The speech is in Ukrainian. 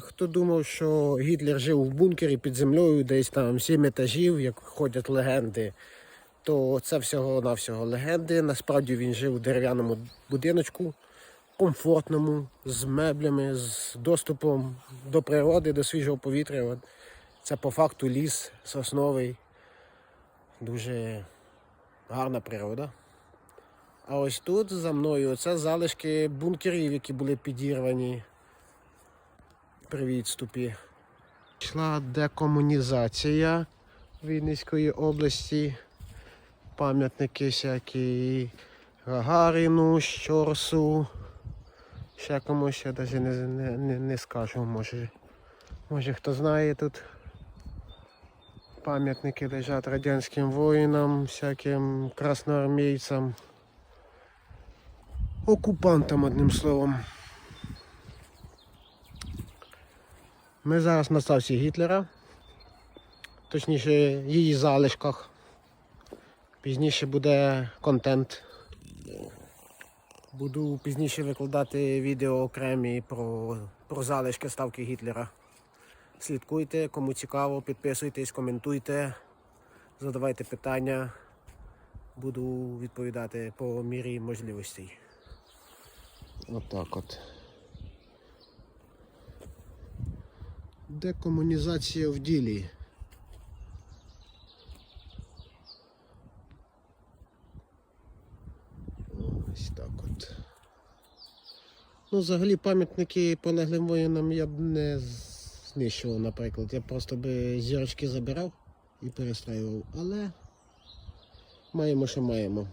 Хто думав, що Гітлер жив в бункері під землею, десь там сім етажів, як ходять легенди, то це всього-навсього легенди. Насправді він жив у дерев'яному будиночку, комфортному, з меблями, з доступом до природи, до свіжого повітря. Це по факту ліс сосновий. Дуже гарна природа. А ось тут за мною це залишки бункерів, які були підірвані при відступі. Йшла декомунізація Вінницької області. Пам'ятники всякі Гагаріну, Щорсу. Ще комусь я навіть не, не, не, скажу, може. Може хто знає тут. Пам'ятники лежать радянським воїнам, всяким красноармійцям, окупантам, одним словом. Ми зараз на ставці Гітлера, точніше її залишках. Пізніше буде контент. Буду пізніше викладати відео окремі про, про залишки ставки Гітлера. Слідкуйте, кому цікаво, підписуйтесь, коментуйте, задавайте питання. Буду відповідати по мірі можливостей. Отак от. Декомунізація в ділі. Ось так от. Ну, взагалі пам'ятники полеглим воїнам я б не знищував, наприклад. Я просто би зірочки забирав і перестраював. Але маємо, що маємо.